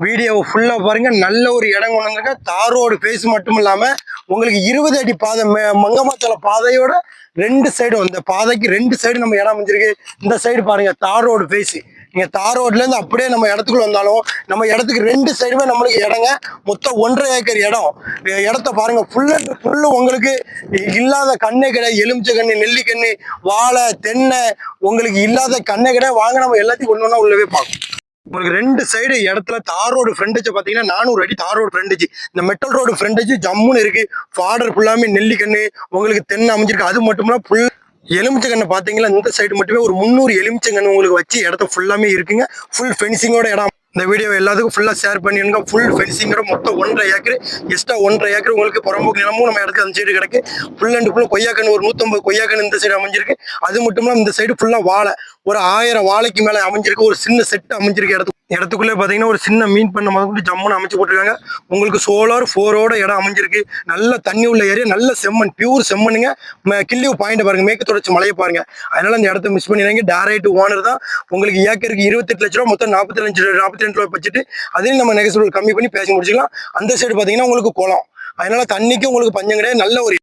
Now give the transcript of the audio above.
வீடியோவை ஃபுல்லாக பாருங்கள் நல்ல ஒரு இடம் கொண்டு வந்திருக்க தாரோடு பேஸ் மட்டும் இல்லாமல் உங்களுக்கு இருபது அடி பாதை மே- மங்கமாச்சல பாதையோட ரெண்டு சைடும் இந்த பாதைக்கு ரெண்டு சைடு நம்ம இடம் அமைஞ்சிருக்கு. இந்த சைடு பாருங்கள் தார் ரோடு பேஸ் நீங்கள் தார் ரோட்லேருந்து அப்படியே நம்ம இடத்துக்குள்ள வந்தாலும் நம்ம இடத்துக்கு ரெண்டு சைடுமே நம்மளுக்கு இடங்க. மொத்தம் ஒன்றரை ஏக்கர் இடம். இடத்த பாருங்கள் ஃபுல்லு ஃபுல்லு உங்களுக்கு இல்லாத கண்ணே கிடையாது. எலுமிச்சை கண்ணு நெல்லிக்கண்ணு வாழை தென்னை உங்களுக்கு இல்லாத கண்ணை கிடையாது. வாங்க நம்ம எல்லாத்தையும் ஒன்று ஒன்றா உள்ளவே பார்க்கணும் உங்களுக்கு ரெண்டு சைடு இடத்துல தார் ரோடு ஃப்ரண்டேஜ் பார்த்தீங்கன்னா நானூறு அடி தார் ரோடு ஃப்ரண்டேஜ் இந்த மெட்டல் ரோடு ஃப்ரண்டேஜ் ஜம்முன்னு இருக்கு. ஃபாடர் ஃபுல்லாமே நெல்லிக்கண்ணு உங்களுக்கு தென்னை அமைஞ்சிருக்கு. அது மட்டும் இல்ல ஃபுல் எலுமிச்சங்கன்னு பார்த்தீங்கன்னா இந்த சைடு மட்டுமே ஒரு முந்நூறு எலுமிச்சங்கன்று உங்களுக்கு வச்சு இடத்த ஃபுல்லாமே இருக்குங்க. ஃபுல் ஃபென்சிங்கோட இடம். இந்த வீடியோ எல்லாத்துக்கும் ஃபுல்லாக ஷேர் பண்ணிடுங்க. ஃபுல் ஃபென்சிங்கோட மொத்தம் ஒன்றரை ஏக்கர் எக்ஸ்ட்ரா ஒன்றரை ஏக்கர் உங்களுக்கு புறம்போக்கு நிலமும் நம்ம இடத்துக்கு அந்த சைடு கிடக்கு. ஃபுல் அண்ட் ஃபுல் கொய்யாக்கன்று ஒரு நூற்றம்பது கொய்யாக்கன்று இந்த சைடு அமைஞ்சிருக்கு. அது மட்டும் இல்லாமல் இந்த சைடு ஃபுல்லாக வாழை. ஒரு ஆயிரம் வாழைக்கு மேலே அமைஞ்சிருக்கு ஒரு சின்ன செட் அமைஞ்சிருக்கு இடத்துக்கு இடத்துக்குள்ளே பார்த்தீங்கன்னா ஒரு சின்ன மீன் பண்ண மாதிரி ஜம்முன்னு அமைச்சு போட்டிருக்காங்க. உங்களுக்கு சோலார் ஃபோரோட இடம் அமைஞ்சிருக்கு. நல்ல தண்ணி உள்ள ஏரியா நல்ல செம்மண் பியூர் செம்மண்ணுங்க. ம- கிள்ளியூ பாயிண்ட் பாருங்க மேற்கு தொடர்ச்சி மலையை பாருங்கள் அதனால் அந்த இடத்த மிஸ் பண்ணிடுறாங்க டேரக்ட் ஓனர் தான். உங்களுக்கு ஏக்கருக்கு இருபத்தெட்டு லட்ச ரூபா மொத்தம் நாற்பத்தி லட்ச நாற்பத்தி ரெண்டு ரூபா வச்சுட்டு அதையும் நம்ம நெகசூல் கம்மி பண்ணி பேசி முடிச்சுக்கலாம். அந்த சைடு பார்த்தீங்கன்னா உங்களுக்கு குளம். அதனால் தண்ணிக்கு உங்களுக்கு பஞ்சம் கிடையாது. நல்ல ஒரு